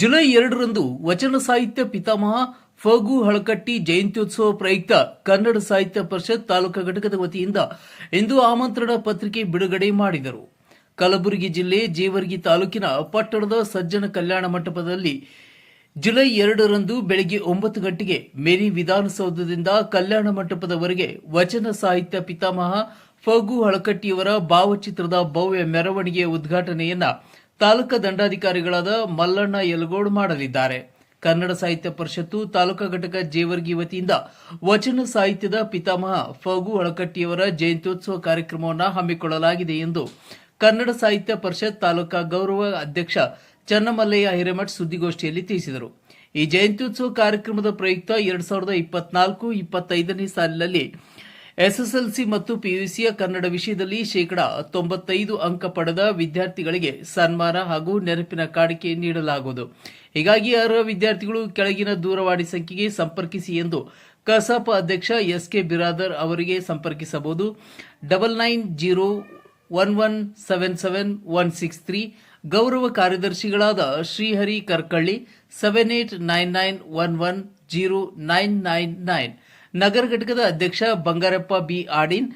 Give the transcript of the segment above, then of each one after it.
July ಎರಡರಂದು ವಚನ ಸಾಹಿತ್ಯ ಪಿತಾಮಹ ಫಗು ಹಳಕಟ್ಟಿ ಜಯಂತ್ಯೋತ್ಸವ ಪ್ರಯುಕ್ತ ಕನ್ನಡ ಸಾಹಿತ್ಯ ಪರಿಷತ್ ತಾಲೂಕಾ ಘಟಕದ ವತಿಯಿಂದ ಇಂದು ಆಮಂತ್ರಣ ಪತ್ರಿಕೆ ಬಿಡುಗಡೆ ಮಾಡಿದರು. ಕಲಬುರಗಿ ಜಿಲ್ಲೆ ಜೇವರ್ಗಿ ತಾಲೂಕಿನ ಪಟ್ಟಣದ ಸಜ್ಜನ ಕಲ್ಯಾಣ ಮಂಟಪದಲ್ಲಿ ಜುಲೈ ಎರಡರಂದು ಬೆಳಗ್ಗೆ ಒಂಬತ್ತು ಗಂಟೆಗೆ ಮೇರಿ ವಿಧಾನಸೌಧದಿಂದ ಕಲ್ಯಾಣ ಮಂಟಪದವರೆಗೆ ವಚನ ಸಾಹಿತ್ಯ ಪಿತಾಮಹ ಫಗು ಹಳಕಟ್ಟಿಯವರ ಭಾವಚಿತ್ರದ ಭವ್ಯ ಮೆರವಣಿಗೆಯ ಉದ್ಘಾಟನೆಯನ್ನ ತಾಲೂಕಾ ದಂಡಾಧಿಕಾರಿಗಳಾದ ಮಲ್ಲಣ್ಣ ಯಲಗೋಡ್ ಮಾಡಲಿದ್ದಾರೆ. ಕನ್ನಡ ಸಾಹಿತ್ಯ ಪರಿಷತ್ತು ತಾಲೂಕಾ ಘಟಕ ಜೇವರ್ಗಿ ವತಿಯಿಂದ ವಚನ ಸಾಹಿತ್ಯದ ಪಿತಾಮಹ ಫಗು ಹಳಕಟ್ಟಿಯವರ ಜಯಂತ್ಯೋತ್ಸವ ಕಾರ್ಯಕ್ರಮವನ್ನು ಹಮ್ಮಿಕೊಳ್ಳಲಾಗಿದೆ ಎಂದು ಕನ್ನಡ ಸಾಹಿತ್ಯ ಪರಿಷತ್ ತಾಲೂಕಾ ಗೌರವ ಅಧ್ಯಕ್ಷ ಚನ್ನಮಲ್ಲಯ್ಯ ಹಿರೇಮಠ್ ಸುದ್ದಿಗೋಷ್ಠಿಯಲ್ಲಿ ತಿಳಿಸಿದರು. ಈ ಜಯಂತ್ಯೋತ್ಸವ ಕಾರ್ಯಕ್ರಮದ ಪ್ರಯುಕ್ತ ಎರಡ್ ಸಾವಿರದ ಇಪ್ಪತ್ನಾಲ್ಕು, ಇಪ್ಪತ್ತೈದನೇ ಸಾಲಿನಲ್ಲಿ ಎಸ್ಎಸ್ಎಲ್ಸಿ ಮತ್ತು ಪಿಯುಸಿಯ ಕನ್ನಡ ವಿಷಯದಲ್ಲಿ ಶೇಕಡಾ ತೊಂಬತ್ತೈದು ಅಂಕ ಪಡೆದ ವಿದ್ಯಾರ್ಥಿಗಳಿಗೆ ಸನ್ಮಾನ ಹಾಗೂ ನೆನಪಿನ ಕಾಣಿಕೆ ನೀಡಲಾಗುವುದು. ಹೀಗಾಗಿ ಅರ್ಹ ವಿದ್ಯಾರ್ಥಿಗಳು ಕೆಳಗಿನ ದೂರವಾಣಿ ಸಂಖ್ಯೆಗೆ ಸಂಪರ್ಕಿಸಿ ಎಂದು ಕಸಾಪ ಅಧ್ಯಕ್ಷ ಎಸ್ ಕೆ ಬಿರಾದರ್ ಅವರಿಗೆ ಸಂಪರ್ಕಿಸಬಹುದು. Double nine zero one one seven seven one six three, ಗೌರವ ಕಾರ್ಯದರ್ಶಿಗಳಾದ Shrihari Karkalli, seven eight nine nine one one zero nine nine nine. ನಗರ ಘಟಕದ ಅಧ್ಯಕ್ಷ Bangarappa B Adin,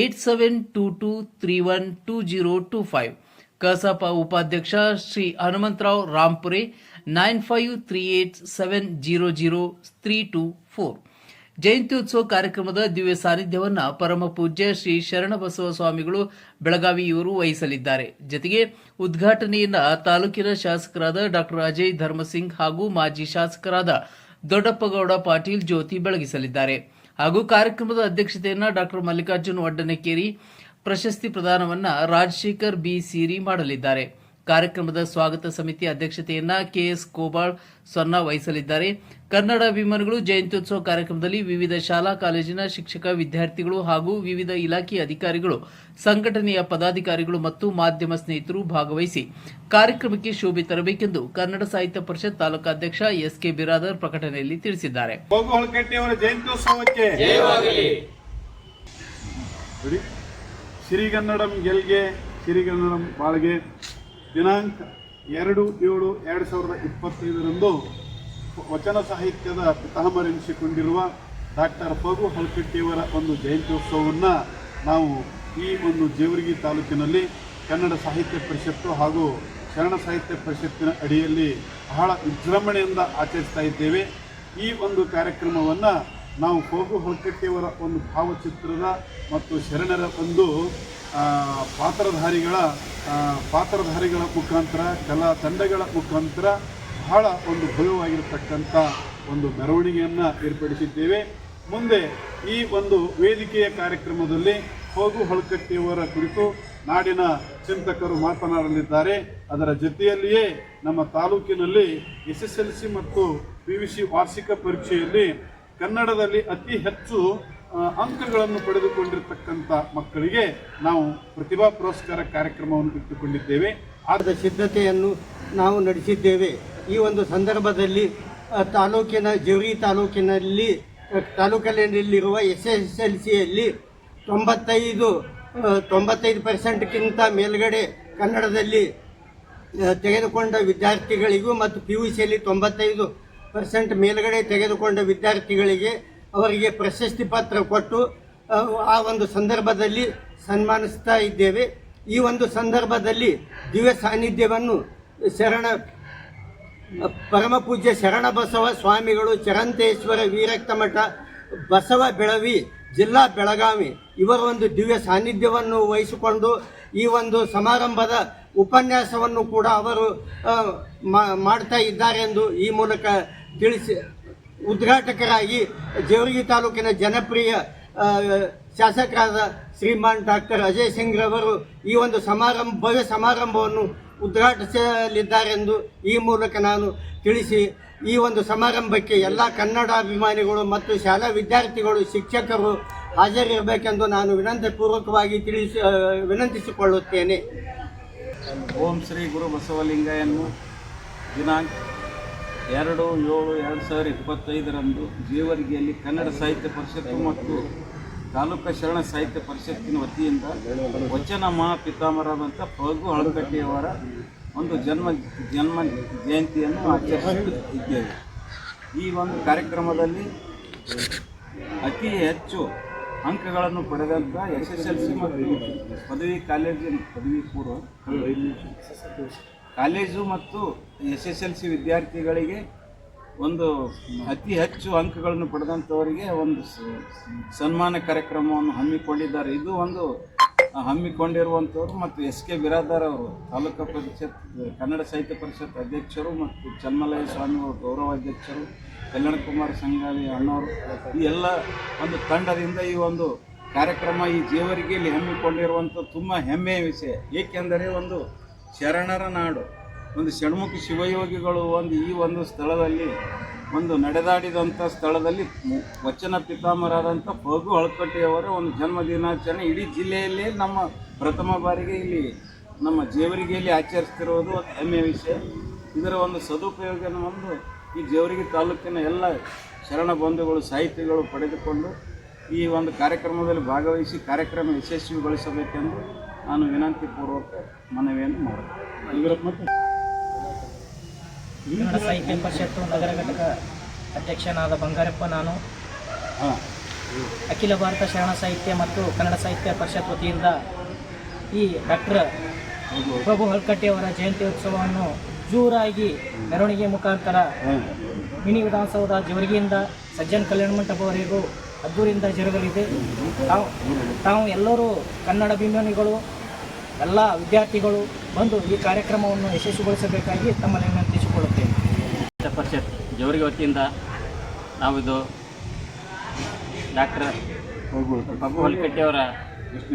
eight seven two two three one two zero two five. ಕಸಾಪ ಉಪಾಧ್ಯಕ್ಷ Shri Hanumantrao Rampure nine five three eight seven zero zero three two four. ಜಯಂತ್ಯೋತ್ಸವ ಕಾರ್ಯಕ್ರಮದ ದಿವ್ಯ ಸಾನ್ನಿಧ್ಯವನ್ನ ಪರಮ ಪೂಜ್ಯ ಶ್ರೀ ಶರಣಬಸವ ಸ್ವಾಮಿಗಳು ಬೆಳಗಾವಿ ಇವರು ವಹಿಸಲಿದ್ದಾರೆ. ಜತೆಗೆ ಉದ್ಘಾಟನೆಯನ್ನ ತಾಲೂಕಿನ ಶಾಸಕರಾದ ಡಾಕ್ಟರ್ ಅಜಯ್ ಧರ್ಮಸಿಂಗ್ ಹಾಗೂ ಮಾಜಿ ಶಾಸಕರಾದ ದೊಡ್ಡಪ್ಪಗೌಡ ಪಾಟೀಲ್ ಜ್ಯೋತಿ ಬೆಳಗಿಸಲಿದ್ದಾರೆ. ಹಾಗೂ ಕಾರ್ಯಕ್ರಮದ ಅಧ್ಯಕ್ಷತೆಯನ್ನು ಡಾಕ್ಟರ್ ಮಲ್ಲಿಕಾರ್ಜುನ್ ವಡ್ಡನಕೇರಿ ಪ್ರಶಸ್ತಿ ಪ್ರದಾನವನ್ನ ರಾಜಶೇಖರ್ ಬಿ ಸೀರಿ ಮಾಡಲಿದ್ದಾರೆ. ಕಾರ್ಯಕ್ರಮದ ಸ್ವಾಗತ ಸಮಿತಿ ಅಧ್ಯಕ್ಷತೆಯನ್ನ ಕೆಎಸ್ ಕೋಬಾಳ್ ಸೊನ್ನ ವಹಿಸಲಿದ್ದಾರೆ. ಕನ್ನಡ ಅಭಿಮಾನಿಗಳು ಜಯಂತ್ಯೋತ್ಸವ ಕಾರ್ಯಕ್ರಮದಲ್ಲಿ ವಿವಿಧ ಶಾಲಾ ಕಾಲೇಜಿನ ಶಿಕ್ಷಕ ವಿದ್ಯಾರ್ಥಿಗಳು ಹಾಗೂ ವಿವಿಧ ಇಲಾಖೆ ಅಧಿಕಾರಿಗಳು ಸಂಘಟನೆಯ ಪದಾಧಿಕಾರಿಗಳು ಮತ್ತು ಮಾಧ್ಯಮ ಸ್ನೇಹಿತರು ಭಾಗವಹಿಸಿ ಕಾರ್ಯಕ್ರಮಕ್ಕೆ ಶೋಭೆ ತರಬೇಕೆಂದು ಕನ್ನಡ ಸಾಹಿತ್ಯ ಪರಿಷತ್ ತಾಲೂಕಾಧ್ಯಕ್ಷ ಎಸ್ ಕೆ ಬಿರಾದರ್ ಪ್ರಕಟಣೆಯಲ್ಲಿ ತಿಳಿಸಿದ್ದಾರೆ. ಸಿರಿಗನ್ನಡಂ ಗೆಲ್ಗೆ ಸಿರಿಗನ್ನಡಂ ಬಾಳ್ಗೆ ದಿನಾಂಕ ಎರಡು ಏಳು ಎರಡು ಸಾವಿರದ ಇಪ್ಪತ್ತೈದರಂದು ವಚನ ಸಾಹಿತ್ಯದ ಪಿತಾಮರೆನಿಸಿಕೊಂಡಿರುವ ಡಾಕ್ಟರ್ ಫಗು ಹಲಕಟ್ಟಿಯವರ ಒಂದು ಜಯಂತ್ಯೋತ್ಸವವನ್ನು ನಾವು ಈ ಒಂದು ಜೇವರ್ಗಿ ತಾಲೂಕಿನಲ್ಲಿ ಕನ್ನಡ ಸಾಹಿತ್ಯ ಪರಿಷತ್ತು ಹಾಗೂ ಶರಣ ಸಾಹಿತ್ಯ ಪರಿಷತ್ತಿನ ಅಡಿಯಲ್ಲಿ ಬಹಳ ವಿಜೃಂಭಣೆಯಿಂದ ಆಚರಿಸ್ತಾ ಇದ್ದೇವೆ. ಈ ಒಂದು ಕಾರ್ಯಕ್ರಮವನ್ನು ನಾವು ಕೋಗು ಹೊಳಕಟ್ಟಿಯವರ ಒಂದು ಭಾವಚಿತ್ರದ ಮತ್ತು ಶರಣರ ಒಂದು ಪಾತ್ರಧಾರಿಗಳ ಪಾತ್ರಧಾರಿಗಳ ಮುಖಾಂತರ, ಕಲಾ ತಂಡಗಳ ಮುಖಾಂತರ ಬಹಳ ಒಂದು ಭವ್ಯವಾಗಿರತಕ್ಕಂಥ ಒಂದು ಮೆರವಣಿಗೆಯನ್ನು ಏರ್ಪಡಿಸಿದ್ದೇವೆ. ಮುಂದೆ ಈ ಒಂದು ವೇದಿಕೆಯ ಕಾರ್ಯಕ್ರಮದಲ್ಲಿ ಹೋಗು ಹೊಳಕಟ್ಟಿಯವರ ಕುರಿತು ನಾಡಿನ ಚಿಂತಕರು ಮಾತನಾಡಲಿದ್ದಾರೆ. ಅದರ ಜೊತೆಯಲ್ಲಿಯೇ ನಮ್ಮ ತಾಲೂಕಿನಲ್ಲಿ ಎಸ್ ಎಸ್ ಎಲ್ ಸಿ ಮತ್ತು ಪಿ ವಿ ಸಿ ವಾರ್ಷಿಕ ಪರೀಕ್ಷೆಯಲ್ಲಿ ಕನ್ನಡದಲ್ಲಿ ಅತಿ ಹೆಚ್ಚು ಅಂಕಗಳನ್ನು ಪಡೆದುಕೊಂಡಿರ್ತಕ್ಕಂಥ ಮಕ್ಕಳಿಗೆ ನಾವು ಪ್ರತಿಭಾ ಪುರಸ್ಕಾರ ಕಾರ್ಯಕ್ರಮವನ್ನು ಇಟ್ಟುಕೊಂಡಿದ್ದೇವೆ. ಆದ ಸಿದ್ಧತೆಯನ್ನು ನಾವು ನಡೆಸಿದ್ದೇವೆ. ಈ ಒಂದು ಸಂದರ್ಭದಲ್ಲಿ ತಾಲೂಕಿನ ಜವರಿ ತಾಲೂಕಿನಲ್ಲಿ ತಾಲೂಕಿನಲ್ಲಿರುವ ಎಸ್ ಎಸ್ ಎಲ್ ಸಿಯಲ್ಲಿ ತೊಂಬತ್ತೈದು ತೊಂಬತ್ತೈದು ಪರ್ಸೆಂಟ್ಗಿಂತ ಮೇಲ್ಗಡೆ ಕನ್ನಡದಲ್ಲಿ ತೆಗೆದುಕೊಂಡ ವಿದ್ಯಾರ್ಥಿಗಳಿಗೂ ಮತ್ತು ಪಿ ಯು ಸಿಯಲ್ಲಿ ತೊಂಬತ್ತೈದು ಪರ್ಸೆಂಟ್ ಮೇಲ್ಗಡೆ ತೆಗೆದುಕೊಂಡ ವಿದ್ಯಾರ್ಥಿಗಳಿಗೆ ಅವರಿಗೆ ಪ್ರಶಸ್ತಿ ಪತ್ರ ಕೊಟ್ಟು ಆ, ಒಂದು ಸಂದರ್ಭದಲ್ಲಿ ಸನ್ಮಾನಿಸ್ತಾ ಇದ್ದೇವೆ. ಈ ಒಂದು ಸಂದರ್ಭದಲ್ಲಿ ದಿವ್ಯ ಸಾನ್ನಿಧ್ಯವನ್ನು ಶರಣ ಪರಮ ಪೂಜ್ಯ ಶರಣಬಸವ ಸ್ವಾಮಿಗಳು ಚರಂತೇಶ್ವರ ವೀರಕ್ತ ಮಠ ಬಸವ ಬೆಳವಿ ಜಿಲ್ಲಾ ಬೆಳಗಾವಿ ಇವರ ಒಂದು ದಿವ್ಯ ಸಾನ್ನಿಧ್ಯವನ್ನು ವಹಿಸಿಕೊಂಡು ಈ ಒಂದು ಸಮಾರಂಭದ ಉಪನ್ಯಾಸವನ್ನು ಕೂಡ ಅವರು ಮಾಡ್ತಾ ಇದ್ದಾರೆ ಎಂದು ಈ ಮೂಲಕ ತಿಳಿಸಿ, ಉದ್ಘಾಟಕರಾಗಿ ಜೇವರ್ಗಿ ತಾಲೂಕಿನ ಜನಪ್ರಿಯ ಶಾಸಕರಾದ ಶ್ರೀಮಾನ್ ಡಾಕ್ಟರ್ ಅಜಯ್ ಸಿಂಗ್ ರವರು ಈ ಒಂದು ಸಮಾರಂಭ, ಭವ್ಯ ಸಮಾರಂಭವನ್ನು ಉದ್ಘಾಟಿಸಲಿದ್ದಾರೆಂದು ಈ ಮೂಲಕ ನಾನು ತಿಳಿಸಿ, ಈ ಒಂದು ಸಮಾರಂಭಕ್ಕೆ ಎಲ್ಲ ಕನ್ನಡಾಭಿಮಾನಿಗಳು ಮತ್ತು ಶಾಲಾ ವಿದ್ಯಾರ್ಥಿಗಳು, ಶಿಕ್ಷಕರು ಹಾಜರಿರಬೇಕೆಂದು ನಾನು ವಿನಂತಿಪೂರ್ವಕವಾಗಿ ತಿಳಿಸಿ ವಿನಂತಿಸಿಕೊಳ್ಳುತ್ತೇನೆ. ಓಂ ಶ್ರೀ ಗುರು ಬಸವಲಿಂಗಯನ್ನು ದಿನಾಂಕ ಎರಡು, ಏಳು, ಎರಡು ಸಾವಿರದ ಇಪ್ಪತ್ತೈದರಂದು ಜೇವರ್ಗಿಯಲ್ಲಿ ಕನ್ನಡ ಸಾಹಿತ್ಯ ಪರಿಷತ್ತು ಮತ್ತು ತಾಲೂಕು ಶರಣ ಸಾಹಿತ್ಯ ಪರಿಷತ್ತಿನ ವತಿಯಿಂದ ವಚನ ಮಹಾಪಿತಾಮರಾದಂಥ ಫಗು ಹಳಕಟ್ಟಿಯವರ ಒಂದು ಜನ್ಮ ಜನ್ಮ ಜಯಂತಿಯನ್ನು ಆಚರಿಸುತ್ತಿದ್ದೇವೆ. ಈ ಒಂದು ಕಾರ್ಯಕ್ರಮದಲ್ಲಿ ಅತಿ ಹೆಚ್ಚು ಅಂಕಗಳನ್ನು ಪಡೆದಂಥ ಎಸ್ ಎಸ್ ಎಲ್ ಸಿ ಮತ್ತು ಪದವಿ ಕಾಲೇಜಿನ ಪದವಿ ಪೂರ್ವ ಕಾಲೇಜು ಮತ್ತು ಎಸ್ ಎಸ್ ಎಲ್ ಸಿ ವಿದ್ಯಾರ್ಥಿಗಳಿಗೆ ಒಂದು ಅತಿ ಹೆಚ್ಚು ಅಂಕಗಳನ್ನು ಪಡೆದಂಥವರಿಗೆ ಒಂದು ಸನ್ಮಾನ ಕಾರ್ಯಕ್ರಮವನ್ನು ಹಮ್ಮಿಕೊಂಡಿದ್ದಾರೆ. ಇದು ಒಂದು ಹಮ್ಮಿಕೊಂಡಿರುವಂಥವ್ರು ಮತ್ತು ಎಸ್ ಕೆ ಬಿರಾದಾರ್ ಅವರು ತಾಲೂಕು ಪರಿಷತ್, ಕನ್ನಡ ಸಾಹಿತ್ಯ ಪರಿಷತ್ ಅಧ್ಯಕ್ಷರು ಮತ್ತು ಚನ್ಮಲಯ ಸ್ವಾಮಿ ಅವರು ಗೌರವ ಅಧ್ಯಕ್ಷರು, ಕಲ್ಯಾಣ ಕುಮಾರ್ ಸಂಗಾಲಿ ಅಣ್ಣವರು ಈ ಎಲ್ಲ ಒಂದು ತಂಡದಿಂದ ಈ ಒಂದು ಕಾರ್ಯಕ್ರಮ ಈ ಜೇವರಿಗೆಯಲ್ಲಿ ಹಮ್ಮಿಕೊಂಡಿರುವಂಥ ತುಂಬ ಹೆಮ್ಮೆಯ ವಿಷಯ. ಏಕೆಂದರೆ ಒಂದು ಶರಣರ ನಾಡು. ಒಂದು ಷಣ್ಮುಖಿ ಶಿವಯೋಗಿಗಳು ಒಂದು ಈ ಒಂದು ಸ್ಥಳದಲ್ಲಿ, ಒಂದು ನಡೆದಾಡಿದಂಥ ಸ್ಥಳದಲ್ಲಿ ವಚನ ಪಿತಾಮರಾದಂಥ ಫಗು ಹಳಕಟ್ಟಿಯವರ ಒಂದು ಜನ್ಮ ದಿನಾಚರಣೆ ಇಡೀ ಜಿಲ್ಲೆಯಲ್ಲಿ ನಮ್ಮ ಪ್ರಥಮ ಬಾರಿಗೆ ಇಲ್ಲಿ ನಮ್ಮ ಜೇವರಿಗೆಯಲ್ಲಿ ಆಚರಿಸ್ತಿರೋದು ಹೆಮ್ಮೆಯ ವಿಷಯ. ಇದರ ಒಂದು ಸದುಪಯೋಗನ ಒಂದು ಈ ಜೇವರಿಗೆ ತಾಲೂಕಿನ ಎಲ್ಲ ಶರಣ ಬಂಧುಗಳು, ಸಾಹಿತಿಗಳು ಪಡೆದುಕೊಂಡು ಈ ಒಂದು ಕಾರ್ಯಕ್ರಮದಲ್ಲಿ ಭಾಗವಹಿಸಿ ಕಾರ್ಯಕ್ರಮ ಯಶಸ್ವಿಗೊಳಿಸಬೇಕೆಂದು ನಾನು ವಿನಂತಿ ಪೂರ್ವಕ ಮನವಿಯನ್ನು ಮಾಡುತ್ತೇನೆ. ಕನ್ನಡ ಸಾಹಿತ್ಯ ಪರಿಷತ್ತು ನಗರ ಘಟಕ ಅಧ್ಯಕ್ಷನಾದ ಬಂಗಾರಪ್ಪ ನಾನು. ಅಖಿಲ ಭಾರತ ಶರಣ ಸಾಹಿತ್ಯ ಮತ್ತು ಕನ್ನಡ ಸಾಹಿತ್ಯ ಪರಿಷತ್ ವತಿಯಿಂದ ಈ ಡಾಕ್ಟರ್ ಪ್ರಭು ಹಲ್ಕಟ್ಟಿ ಅವರ ಜಯಂತಿ ಉತ್ಸವವನ್ನು ಜೋರಾಗಿ ಮೆರವಣಿಗೆ ಮುಖಾಂತರ ಮಿನಿ ವಿಧಾನಸೌಧ ಜವರಿಗೆಯಿಂದ ಸಜ್ಜನ್ ಕಲ್ಯಾಣ ಮಂಟಪವರೆಗೂ ಅದ್ದೂರಿಂದ ಜರುಗಲಿದೆ. ತಾವು ತಾವು ಎಲ್ಲರೂ ಕನ್ನಡ ಅಭಿಮಾನಿಗಳು ಎಲ್ಲ ವಿದ್ಯಾರ್ಥಿಗಳು ಬಂದು ಈ ಕಾರ್ಯಕ್ರಮವನ್ನು ಯಶಸ್ವಿಗೊಳಿಸಬೇಕಾಗಿ ತಮ್ಮಲ್ಲಿ ವಿನಂತಿಸಿಕೊಳ್ಳುತ್ತೇನೆ ಪರಿಷತ್ ಜವರಿಗೆ ವತಿಯಿಂದ ನಾವಿದು ಡಾಕ್ಟರ್ ಬಗು ಹೊಲ್ಕಟ್ಟಿಯವರ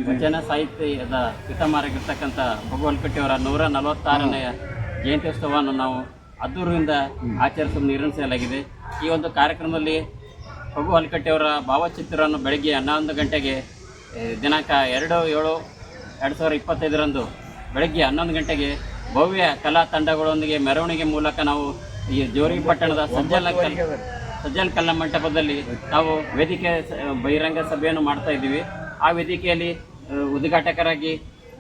ವಚನ ಸಾಹಿತ್ಯದ ಪಿತಾಮಹರಾಗಿರ್ತಕ್ಕಂಥ ಬಗು ಹೊಲ್ಕಟ್ಟಿಯವರ ನೂರ ನಲವತ್ತಾರನೆಯ ಜಯಂತ್ಯೋತ್ಸವವನ್ನು ನಾವು ಅದ್ದೂರಿನಿಂದ ಆಚರಿಸಲು ನಿರ್ಣಯಿಸಲಾಗಿದೆ. ಈ ಒಂದು ಕಾರ್ಯಕ್ರಮದಲ್ಲಿ ಬಗು ಹೊಲ್ಕಟ್ಟಿಯವರ ಭಾವಚಿತ್ರವನ್ನು ಬೆಳಗ್ಗೆ ಹನ್ನೊಂದು ಗಂಟೆಗೆ ದಿನಾಂಕ ಎರಡು ಏಳು ಎರಡು ಸಾವಿರ ಇಪ್ಪತ್ತೈದರಂದು ಬೆಳಗ್ಗೆ ಹನ್ನೊಂದು ಗಂಟೆಗೆ ಭವ್ಯ ಕಲಾ ತಂಡಗಳೊಂದಿಗೆ ಮೆರವಣಿಗೆ ಮೂಲಕ ನಾವು ಈ ಜೋರಿ ಪಟ್ಟಣದ ಸಜ್ಜಲ ಕಲ್ ಸಜ್ಜಲ್ ಕಲ್ಲ ಮಂಟಪದಲ್ಲಿ ನಾವು ವೇದಿಕೆ ಬಹಿರಂಗ ಸಭೆಯನ್ನು ಮಾಡ್ತಾ ಇದ್ದೀವಿ. ಆ ವೇದಿಕೆಯಲ್ಲಿ ಉದ್ಘಾಟಕರಾಗಿ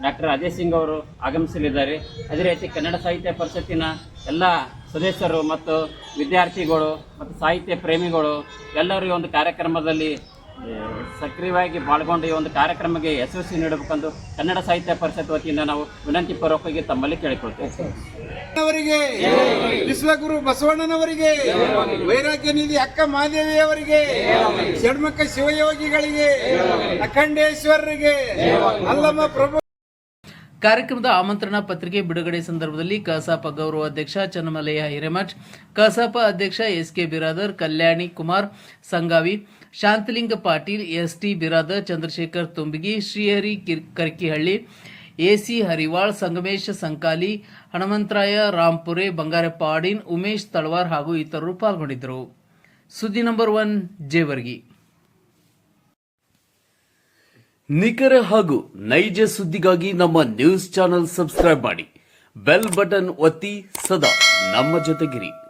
ಡಾಕ್ಟರ್ ಅಜಯ್ ಸಿಂಗ್ ಅವರು ಆಗಮಿಸಲಿದ್ದಾರೆ. ಅದೇ ರೀತಿ ಕನ್ನಡ ಸಾಹಿತ್ಯ ಪರಿಷತ್ತಿನ ಎಲ್ಲ ಸದಸ್ಯರು ಮತ್ತು ವಿದ್ಯಾರ್ಥಿಗಳು ಮತ್ತು ಸಾಹಿತ್ಯ ಪ್ರೇಮಿಗಳು ಎಲ್ಲರೂ ಈ ಒಂದು ಕಾರ್ಯಕ್ರಮದಲ್ಲಿ ಸಕ್ರಿಯವಾಗಿ ಪಾಲ್ಗೊಂಡು ಈ ಒಂದು ಕಾರ್ಯಕ್ರಮಕ್ಕೆ ಯಶಸ್ವಿ ನೀಡಬೇಕೆಂದು ಕನ್ನಡ ಸಾಹಿತ್ಯ ಪರಿಷತ್ ವತಿಯಿಂದ ನಾವು ವಿನಂತಿ ಪೂರ್ವಕವಾಗಿ ತಮ್ಮಲ್ಲಿ ಕೇಳಿಕೊಳ್ತೇವೆ. ಅವರಿಗೆ ವಿಶ್ವಗುರು ಬಸವಣ್ಣನವರಿಗೆ ವೈರಾಗ್ಯ ನಿಧಿ ಅಕ್ಕ ಮಾದೇವಿಯವರಿಗೆ ಷಣ್ಮುಖ ಶಿವಯೋಗಿಗಳಿಗೆ ಅಖಂಡೇಶ್ವರರಿಗೆ ಅಲ್ಲಮ್ಮ ಪ್ರಭು ಕಾರ್ಯಕ್ರಮದ ಆಮಂತ್ರಣ ಪತ್ರಿಕೆ ಬಿಡುಗಡೆ ಸಂದರ್ಭದಲ್ಲಿ ಕಸಾಪ ಗೌರವ ಅಧ್ಯಕ್ಷ ಚನ್ನಮಲಯ್ಯ ಹಿರೇಮಠ್ ಕಸಾಪ ಅಧ್ಯಕ್ಷ S K Biradar Kalyani Kumar Sangavi Shantalinga Patil S T Birada Chandrashekhar Tumbigi, Shrihari ಕಿರ್- Karkihalli, AC ಹರಿವಾಳ್, Sangamesh Sankali, Hanumantaraya Rampure, Bangarappa Adin, Umesh Talawar ಹಾಗೂ ಇತರರು ಪಾಲ್ಗೊಂಡಿದ್ದರು. ಸುದ್ದಿ ನಂಬರ್ ಒನ್, ಜೇವರ್ಗಿ. ನಿಖರ ಹಾಗೂ ನೈಜ ಸುದ್ದಿಗಾಗಿ ನಮ್ಮ ನ್ಯೂಸ್ ಚಾನೆಲ್ ಸಬ್ಸ್ಕ್ರೈಬ್ ಮಾಡಿ. ಬೆಲ್ ಬಟನ್ ಒತ್ತಿ ಸದಾ ನಮ್ಮ ಜೊತೆಗಿರಿ.